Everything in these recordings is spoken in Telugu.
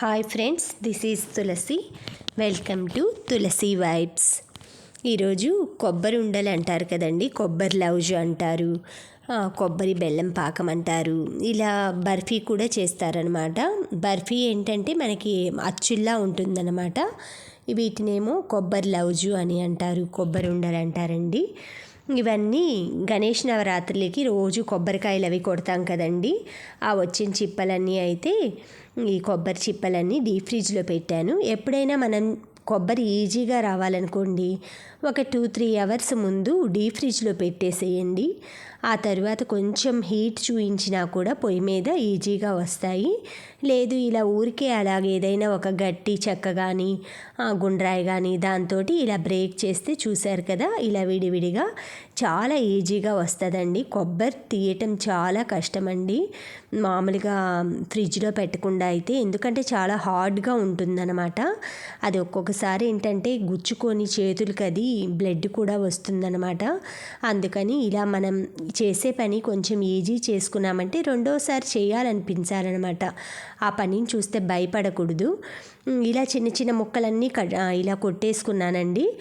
Hi friends this is Tulasi welcome to Tulasi vibes ఈరోజు కొబ్బరి ఉండలు అంటారు కదండి కొబ్బరి లౌజు అంటారు కొబ్బరి బెల్లం పాకం అంటారు. ఇలా బర్ఫీ కూడా చేస్తారనమాట బర్ఫీ ఏంటంటే మనకి అచ్చుల్లా ఉంటుందన్నమాట. వీటినేమో కొబ్బరి లౌజు అని అంటారు కొబ్బరి ఉండలు అంటారండి. ఇవన్నీ గణేష్ నవరాత్రులకి రోజు కొబ్బరికాయలు అవి కొడతాం కదండి. ఆ వచ్చిన చిప్పలన్నీ అయితే ఈ కొబ్బరి చిప్పలన్నీ డీప్ ఫ్రిడ్జ్లో పెట్టాను. ఎప్పుడైనా మనం కొబ్బరి ఈజీగా రావాలనుకోండి ఒక టూ త్రీ అవర్స్ ముందు డీప్ ఫ్రిడ్జ్లో పెట్టేసేయండి. ఆ తర్వాత కొంచెం హీట్ చూయించినా కూడా పొయ్యి మీద ఈజీగా వస్తాయి. లేదు ఇలా ఊరికే అలాగే ఏదైనా ఒక గట్టి చెక్క కానీ గుండ్రాయి కానీ దాంతో ఇలా బ్రేక్ చేస్తే చూశారు కదా ఇలా విడివిడిగా చాలా ఈజీగా వస్తుందండి. కొబ్బరి తీయటం చాలా కష్టమండి. మామూలుగా ఫ్రిడ్జ్లో పెట్టకుండా అయితే ఎందుకంటే చాలా హార్డ్గా ఉంటుందన్నమాట. అది ఒక్కొక్కసారి ఏంటంటే గుచ్చుకొని చేతులకి అది బ్లడ్ కూడా వస్తుందన్నమాట. అందుకని ఇలా మనం చేసే పని కొంచెం ఈజీ చేసుకున్నామంటే రెండోసారి చేయాలనిపించాలన్నమాట. ఆ పనిని చూస్తే భయపడకూడదు. ఇలా చిన్న చిన్న ముక్కలన్నీ కట్ ఇలా కొట్టేసుకున్నానండి.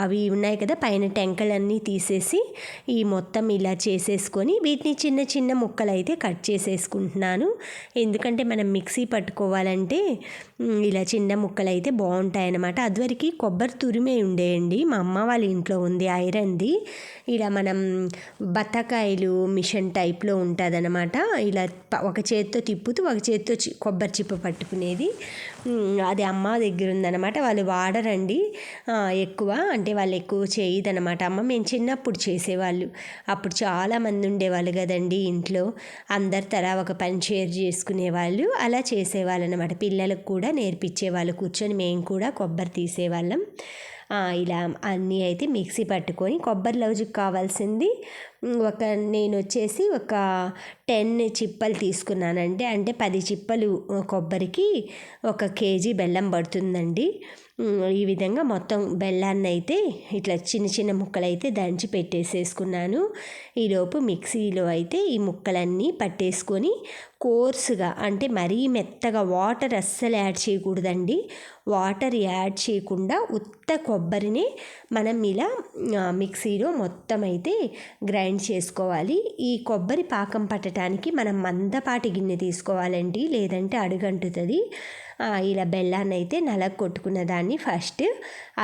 అవి ఉన్నాయి కదా పైన టెంకలన్నీ తీసేసి ఈ మొత్తం ఇలా చేసేసుకొని వీటిని చిన్న చిన్న ముక్కలు అయితే కట్ చేసేసుకుంటున్నాను. ఎందుకంటే మనం మిక్సీ పట్టుకోవాలంటే ఇలా చిన్న ముక్కలు అయితే బాగుంటాయన్నమాట. అదివరకు కొబ్బరి తురిమే ఉండేయండి. మా అమ్మ వాళ్ళ ఇంట్లో ఉంది ఐరన్ది. ఇలా మనం బత్తాకాయలు మిషన్ టైప్లో ఉంటుందన్నమాట. ఇలా ఒక చేతితో తిప్పుతూ ఒక చేతితో చి- కొబ్బరి చిప్ప పట్టుకునేది. అది అమ్మ దగ్గర ఉందన్నమాట. వాళ్ళు వాడరండి. ఎక్కువ. అంటే వాళ్ళు ఎక్కువ చేయదనమాట అమ్మ మేము చిన్నప్పుడు చేసేవాళ్ళు. అప్పుడు చాలా మంది ఉండేవాళ్ళు కదండి ఇంట్లో. అందరి తలా ఒక పని షేర్ చేసుకునేవాళ్ళు అలా చేసేవాళ్ళు అనమాట పిల్లలకు కూడా నేర్పించేవాళ్ళు. కూర్చొని మేము కూడా కొబ్బరి తీసేవాళ్ళం. ఇలా అన్నీ అయితే మిక్సీ పట్టుకొని కొబ్బరి లౌజుకి కావాల్సింది. ఒక నేను వచ్చేసి ఒక టెన్ చిప్పలు తీసుకున్నానండి. అంటే పది చిప్పలు కొబ్బరికి ఒక కేజీ బెల్లం పడుతుందండి. ఈ విధంగా మొత్తం బెల్లాన్ని అయితే ఇట్లా చిన్న చిన్న ముక్కలైతే దంచి పెట్టేసేసుకున్నాను. ఈలోపు మిక్సీలో అయితే ఈ ముక్కలన్నీ పట్టేసుకొని కోర్సుగా అంటే మరీ మెత్తగా వాటర్ అస్సలు యాడ్ చేయకూడదండి. వాటర్ యాడ్ చేయకుండా ఉత్త కొబ్బరిని మనం ఇలా మిక్సీలో మొత్తం అయితే గ్రైండ్ చేసుకోవాలి. ఈ కొబ్బరి పాకం పట్టడానికి మనం మందపాటి గిన్నె తీసుకోవాలండి లేదంటే అడుగంటుతుంది. ఇలా బెల్లాన్ని అయితే నలగ కొట్టుకున్న దాన్ని ఫస్ట్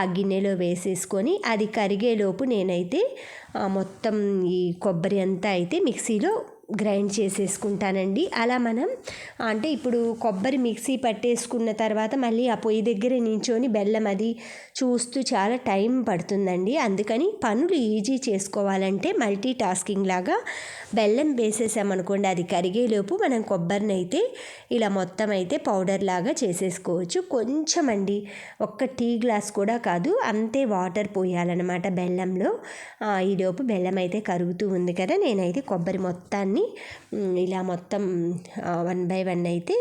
ఆ గిన్నెలో వేసేసుకొని అది కరిగేలోపు నేనైతే మొత్తం ఈ కొబ్బరి అంతా అయితే మిక్సీలో గ్రైండ్ చేసేసుకుంటానండి. అలా మనం అంటే ఇప్పుడు కొబ్బరి మిక్సీ పట్టేసుకున్న తర్వాత మళ్ళీ ఆ పొయ్యి దగ్గర నించొని బెల్లం అది చూస్తూ చాలా టైం పడుతుందండి. అందుకని పనులు ఈజీ చేసుకోవాలంటే మల్టీ టాస్కింగ్ లాగా బెల్లం వేసేసామనుకోండి అది కరిగేలోపు మనం కొబ్బరిని అయితే ఇలా మొత్తం అయితే పౌడర్ లాగా చేసేసుకోవచ్చు. కొంచెం అండి ఒక్క టీ గ్లాస్ కూడా కాదు అంతే వాటర్ పోయాలన్నమాట బెల్లంలో. ఈలోపు బెల్లం అయితే కరుగుతూ ఉంది కదా నేనైతే కొబ్బరి మొత్తాన్ని అన్నీ ఇలా మొత్తం వన్ బై వన్ అయితే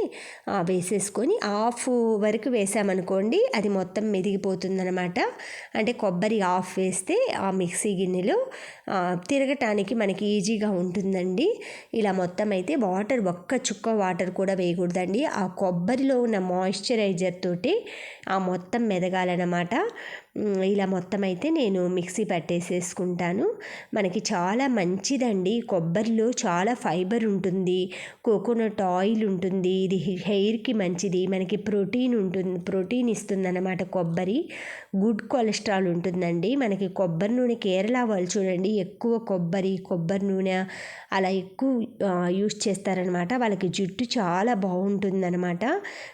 వేసేసుకొని హాఫ్ వరకు వేసామనుకోండి అది మొత్తం మెదిగిపోతుందనమాట అంటే కొబ్బరి ఆఫ్ వేస్తే ఆ మిక్సీ గిన్నెలో తిరగటానికి మనకి ఈజీగా ఉంటుందండి. ఇలా మొత్తం అయితే వాటర్ ఒక్క చుక్క వాటర్ కూడా వేయకూడదండి. ఆ కొబ్బరిలో ఉన్న మాయిశ్చరైజర్ తోటి ఆ మొత్తం మెదగాలన్నమాట. ఇలా మొత్తం అయితే నేను మిక్సీ పట్టేసేసుకుంటాను. మనకి చాలా మంచిదండి. కొబ్బరిలో చాలా ఫైబర్ ఉంటుంది. కోకోనట్ ఆయిల్ ఉంటుంది. ఇది హెయిర్కి మంచిది. మనకి ప్రోటీన్ ఉంటుంది. ప్రోటీన్ ఇస్తుంది అన్నమాట కొబ్బరి. గుడ్ కొలెస్ట్రాల్ ఉంటుందండి. మనకి కొబ్బరి నూనె కేరళ వాళ్ళు చూడండి ఎక్కువ కొబ్బరి కొబ్బరి నూనె అలా ఎక్కువ యూస్ చేస్తారనమాట వాళ్ళకి జుట్టు చాలా బాగుంటుందన్నమాట.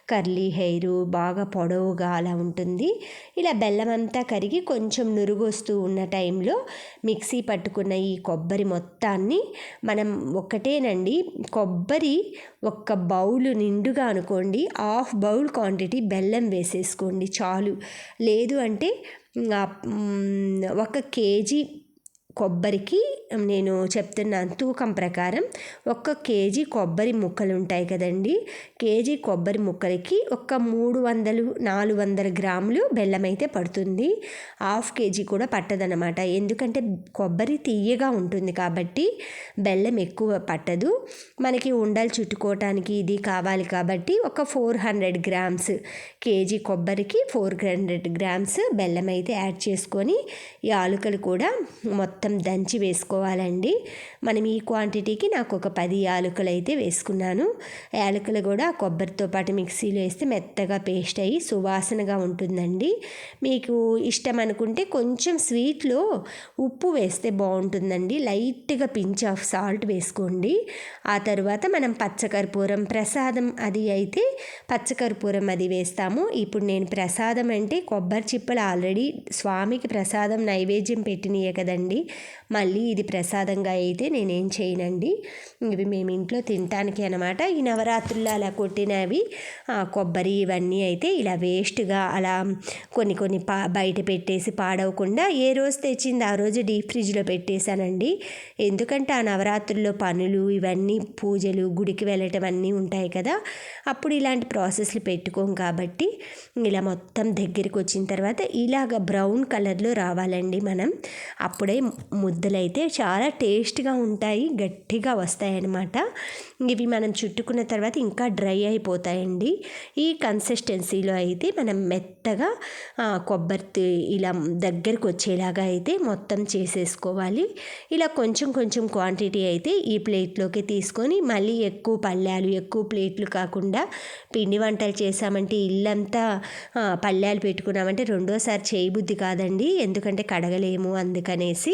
కర్లీ హెయిర్ బాగా పొడవుగా అలా ఉంటుంది. ఇలా బెల్లం అంతా కరిగి కొంచెం నురుగు వస్తూ ఉన్న టైంలో మిక్సీ పట్టుకున్న ఈ కొబ్బరి మొత్తాన్ని మనం ఒకటేనండి కొబ్బరి ఒక్క బౌల్ నిండుగా అనుకోండి హాఫ్ బౌల్ క్వాంటిటీ బెల్లం వేసేసుకోండి చాలు. లేదు అంటే ఒక కేజీ కొబ్బరికి నేను చెప్తున్నాను తూకం ప్రకారం ఒక్క కేజీ కొబ్బరి ముక్కలు ఉంటాయి కదండి. కేజీ కొబ్బరి ముక్కలకి ఒక మూడు వందలు నాలుగు వందల గ్రాములు బెల్లం అయితే పడుతుంది. హాఫ్ కేజీ కూడా పట్టదనమాట ఎందుకంటే కొబ్బరి తీయగా ఉంటుంది కాబట్టి బెల్లం ఎక్కువ పట్టదు. మనకి ఉండలు చుట్టుకోవటానికి ఇది కావాలి కాబట్టి ఒక ఫోర్ హండ్రెడ్ గ్రామ్స్ కేజీ కొబ్బరికి ఫోర్ హండ్రెడ్ గ్రామ్స్ బెల్లం అయితే యాడ్ చేసుకొని ఈ ఆలుకలు కూడా మొత్తం దంచి వేసుకోవాలండి. మనం ఈ క్వాంటిటీకి నాకు ఒక పది యాలకులు అయితే వేసుకున్నాను. యాలకులు కూడా కొబ్బరితో పాటు మిక్సీలో వేస్తే మెత్తగా పేస్ట్ అయ్యి సువాసనగా ఉంటుందండి. మీకు ఇష్టం అనుకుంటే కొంచెం స్వీట్లో ఉప్పు వేస్తే బాగుంటుందండి. లైట్గా పించ్ ఆఫ్ సాల్ట్ వేసుకోండి. ఆ తర్వాత మనం పచ్చకర్పూరం ప్రసాదం అది అయితే పచ్చకర్పూరం అది వేస్తాము. ఇప్పుడు నేను ప్రసాదం అంటే కొబ్బరి చిప్పలు ఆల్రెడీ స్వామికి ప్రసాదం నైవేద్యం పెట్టినయే కదండి. మళ్ళీ ఇది ప్రసాదంగా అయితే నేనేం చేయనండి. ఇవి మేము ఇంట్లో తినటానికి అనమాట ఈ నవరాత్రుల్లో అలా కొట్టినవి కొబ్బరి ఇవన్నీ అయితే ఇలా వేస్ట్గా అలా కొన్ని కొన్ని పా బయట పెట్టేసి పాడవకుండా ఏ రోజు తెచ్చింది ఆ రోజు డీప్ ఫ్రిడ్జ్లో పెట్టేశానండి. ఎందుకంటే ఆ నవరాత్రుల్లో పనులు ఇవన్నీ పూజలు గుడికి వెళ్ళటం అన్నీ ఉంటాయి కదా. అప్పుడు ఇలాంటి ప్రాసెస్లు పెట్టుకోం కాబట్టి ఇలా మొత్తం దగ్గరికి వచ్చిన తర్వాత ఇలాగ బ్రౌన్ కలర్లో రావాలండి మనం. అప్పుడే ముద్దలైతే చాలా టేస్ట్గా ఉంటాయి గట్టిగా వస్తాయి అన్నమాట ఇవి మనం చుట్టుకున్న తర్వాత ఇంకా డ్రై అయిపోతాయండి. ఈ కన్సిస్టెన్సీలో అయితే మనం మెత్తగా కొబ్బరి ఇలా దగ్గరకు వచ్చేలాగా అయితే మొత్తం చేసేసుకోవాలి. ఇలా కొంచెం కొంచెం క్వాంటిటీ అయితే ఈ ప్లేట్లోకి తీసుకొని మళ్ళీ ఎక్కువ పళ్ళాలు ఎక్కువ ప్లేట్లు కాకుండా పిండి వంటలు చేసామంటే ఇల్లంతా పళ్ళాలు పెట్టుకున్నామంటే రెండోసారి చేయబుద్ధి కాదండి. ఎందుకంటే కడగలేము అందుకనేసి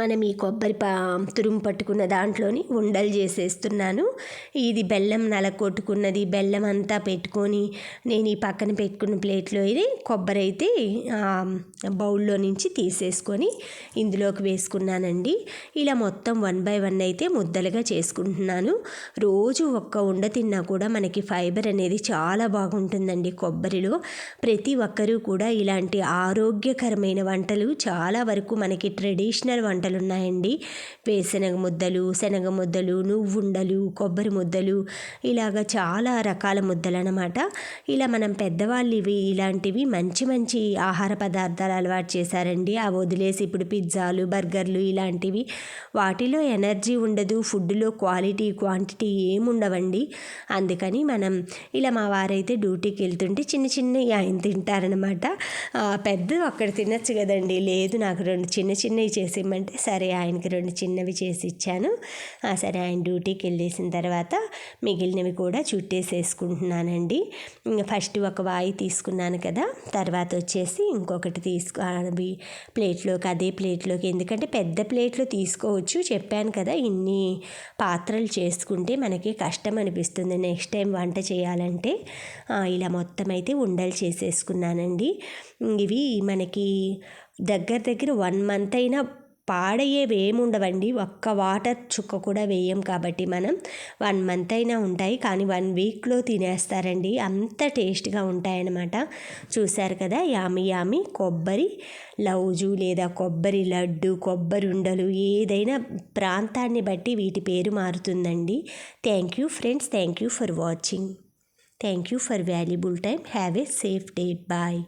మనం ఈ కొబ్బరి పా తురుము పట్టుకున్న దాంట్లోని ఉండలు చేసేస్తున్నాను. ఇది బెల్లం నలకొట్టుకున్నది బెల్లం అంతా పెట్టుకొని నేను ఈ పక్కన పెట్టుకున్న ప్లేట్లో ఇది కొబ్బరి అయితే బౌల్లో నుంచి తీసేసుకొని ఇందులోకి వేసుకున్నానండి. ఇలా మొత్తం వన్ బై వన్ అయితే ముద్దలుగా చేసుకుంటున్నాను. రోజు ఒక్క ఉండ తిన్నా కూడా మనకి ఫైబర్ అనేది చాలా బాగుంటుందండి కొబ్బరిలో. ప్రతి ఒక్కరూ కూడా ఇలాంటి ఆరోగ్యకరమైన వంటలు చాలా వరకు మనకి ట్రెడిషనల్ వంట వంటలు ఉన్నాయండి వేరుశనగ ముద్దలు శనగ ముద్దలు నువ్వుండలు కొబ్బరి ముద్దలు ఇలాగ చాలా రకాల ముద్దలు అనమాట ఇలా మనం పెద్దవాళ్ళు ఇవి ఇలాంటివి మంచి మంచి ఆహార పదార్థాలు అలవాటు చేశారండి. అవి వదిలేసి ఇప్పుడు పిజ్జాలు బర్గర్లు ఇలాంటివి. వాటిలో ఎనర్జీ ఉండదు ఫుడ్లో క్వాలిటీ క్వాంటిటీ ఏముండవండి. అందుకని మనం ఇలా మా వారైతే డ్యూటీకి వెళ్తుంటే చిన్న చిన్న ఆయన తింటారనమాట. పెద్ద అక్కడ తినచ్చు కదండి. లేదు నాకు రెండు చిన్న చిన్నవి చేసేయమంటే సరే ఆయనకి రెండు చిన్నవి చేసి ఇచ్చాను. సరే ఆయన డ్యూటీకి వెళ్ళేసిన తర్వాత మిగిలినవి కూడా చుట్టేసేసుకుంటున్నానండి. ఫస్ట్ ఒక వాయి తీసుకున్నాను కదా తర్వాత వచ్చేసి ఇంకొకటి తీసుకు అవి ప్లేట్లోకి అదే ప్లేట్లోకి. ఎందుకంటే పెద్ద ప్లేట్లో తీసుకోవచ్చు. చెప్పాను కదా ఇన్ని పాత్రలు చేసుకుంటే మనకి కష్టం అనిపిస్తుంది. నెక్స్ట్ టైం వంట చేయాలంటే ఇలా మొత్తం అయితే ఉండలు చేసేసుకున్నానండి. ఇవి మనకి దగ్గర దగ్గర వన్ మంత్ అయినా పాడయ్యేవి ఏముండవండి ఒక్క వాటర్ చుక్క కూడా వేయం కాబట్టి మనం వన్ మంత్ అయినా ఉంటాయి. కానీ వన్ వీక్లో తినేస్తారండి. అంత టేస్ట్గా ఉంటాయన్నమాట. చూశారు కదా? యామి యామి కొబ్బరి లౌజు లేదా కొబ్బరి లడ్డు కొబ్బరి ఉండలు ఏదైనా ప్రాంతాన్ని బట్టి వీటి పేరు మారుతుందండి. Thank you friends. Thank you for watching. Thank you for valuable time. Have a safe day. Bye.